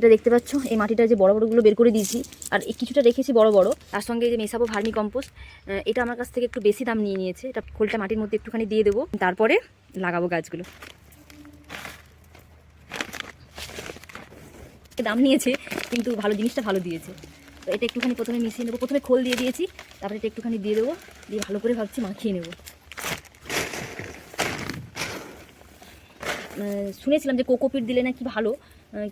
এটা দেখতে পাচ্ছ, এই মাটিটা যে বড় বড়গুলো বের করে দিয়েছি, আর এই কিছুটা রেখেছি বড় বড়। তার সঙ্গে যে মেশাবো ভার্মি কম্পোস্ট এটা আমার কাছ থেকে একটু বেশি দাম নিয়ে নিয়েছে, এটা খোলটা মাটির মধ্যে একটুখানি দিয়ে দেবো, তারপরে লাগাবো গাছগুলো। দাম নিয়েছে, কিন্তু ভালো জিনিসটা ভালো দিয়েছে। তো এটা একটুখানি প্রথমে মিশিয়ে নেব, প্রথমে খোল দিয়ে দিয়েছি, তারপরে এটা একটুখানি দিয়ে দেবো, দিয়ে ভালো করে ভাবছি মাখিয়ে নেব। শুনেছিলাম যে কোকোপিট দিলে নাকি ভালো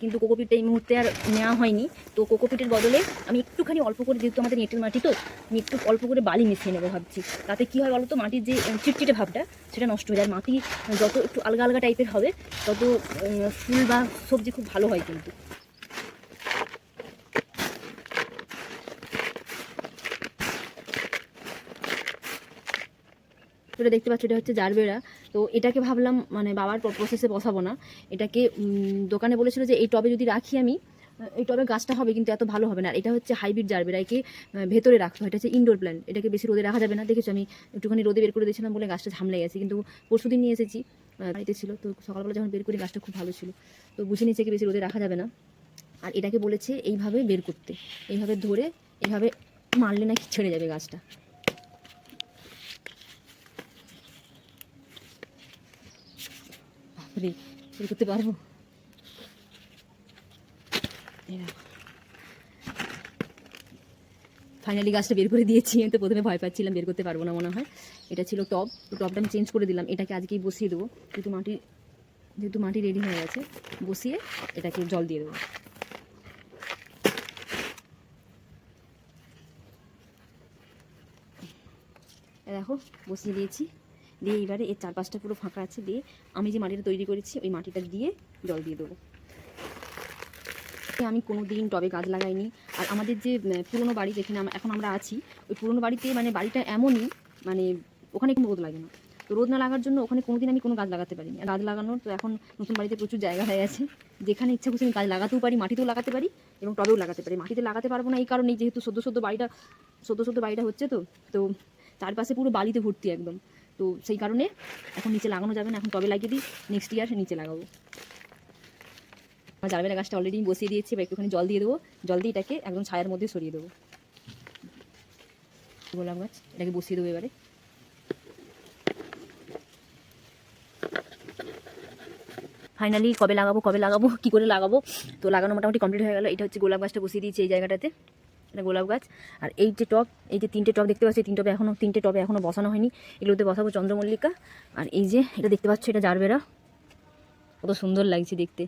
কিন্তু কোকোপিটটা এই মুহূর্তে আর নেওয়া হয়নি। তো কোকোপিটের বদলে আমি একটুখানি অল্প করে, যেহেতু আমাদের নেটের মাটি তো, আমি একটু অল্প করে বালি মিশিয়ে নেব ভাবছি। তাতে কী হয় বলো তো মাটির যে চিটচিটে ভাবটা, সেটা নষ্ট হয়ে যায়। মাটি যত একটু আলগা আলগা টাইপের হবে, তত ফুল বা সবজি খুব ভালো হয় কিন্তু। এটা দেখতে পাচ্ছ এটা হচ্ছে জারবেরা। তো এটাকে ভাবলাম মানে বাবার প্রসেসে বসাবো না। এটাকে দোকানে বলেছিল যে এই টবে যদি রাখি আমি এই টবে গাছটা হবে কিন্তু এত ভালো হবে না। আর এটা হচ্ছে হাইব্রিড জারবেরা, একে ভেতরে রাখতে হয়। এটা হচ্ছে ইনডোর প্ল্যান্ট এটাকে বেশি রোদে রাখা যাবে না। দেখেছ আমি একটুখানি রোদে বের করে দিয়েছিলাম বলে গাছটা ঝামলে গেছে। কিন্তু পরশু দিন নিয়ে এসেছি। বাড়িতে ছিল। তো সকালবেলা যখন বের করি গাছটা খুব ভালো ছিল। তো বুঝে নিয়েছে কি বেশি রোদে রাখা যাবে না। আর এটাকে বলেছে এইভাবে বের করতে। এইভাবে ধরে, এইভাবে মারলে নাকি ছেড়ে যাবে গাছটা। বের করতে পারব ফাইনালি গাছটা বের করে দিয়েছি। আমি তো প্রথমে ভয় পাচ্ছিলাম বের করতে পারব না মনে হয়। এটা ছিল টব তো টবটা আমি চেঞ্জ করে দিলাম। এটাকে আজকেই বসিয়ে দেবো। যেহেতু মাটি যেহেতু মাটি রেডি হয়ে গেছে, বসিয়ে এটাকে জল দিয়ে দেবো। দেখো, বসিয়ে দিয়েছি। দিয়ে এবারে এর চারপাশটা পুরো ফাঁকা আছে, দিয়ে আমি যে মাটিটা তৈরি করেছি, ওই মাটিটা দিয়ে জল দিয়ে দেবো। আমি কোনো দিন টবে গাছ লাগাইনি। আর আমাদের যে পুরনো বাড়ি যেখানে এখন আমরা আছি, ওই পুরনো বাড়িতে মানে বাড়িটা এমনই মানে ওখানে কোনো রোদ লাগে না। তো রোদ না লাগার জন্য ওখানে কোনোদিন আমি কোনো গাছ লাগাতে পারিনি। গাছ লাগানোর তো এখন নতুন বাড়িতে প্রচুর জায়গা হয়ে গেছে যেখানে ইচ্ছা খুশি আমি গাছ লাগাতেও পারি, মাটিতেও লাগাতে পারি এবং টবেও লাগাতে পারি। মাটিতে লাগাতে পারব না এই কারণেই যেহেতু সদ্য সদ্য বাড়িটা, সদ্য সদ্য বাড়িটা হচ্ছে তো তো চারপাশে পুরো বালিতে ভর্তি একদম। তো সেই কারণে এখন নিচে লাগানো যাবে না, এখন টবে লাগিয়ে দিই। নেক্সট ইয়ার নিচে লাগাবো। আমার জারবেরা গাছটা অলরেডি বসিয়ে দিয়েছি, এবার একটুখানি জল দিয়ে দেবো। জল দিয়ে এটাকে একদম ছায়ার মধ্যে সরিয়ে দেবো। গোলাপ গাছ, এটাকে বসিয়ে দেবো এবারে। ফাইনালি কবে লাগাবো কবে লাগাবো, কি করে লাগাবো? তো লাগানো মোটামুটি কমপ্লিট হয়ে গেলো। এটা হচ্ছে গোলাপ গাছটা বসিয়ে দিয়েছি এই জায়গাটাতে। এটা গোলাপ গাছ। আর এই যে টপ এই যে তিনটে টপ দেখতে পাচ্ছি তিন টপে এখনও তিনটে টপে এখনও বসানো হয়নি। এগুলোতে বসাবো চন্দ্রমল্লিকা। আর এই যে, এটা দেখতে পাচ্ছ, এটা জারবেরা। কত সুন্দর লাগছে দেখতে।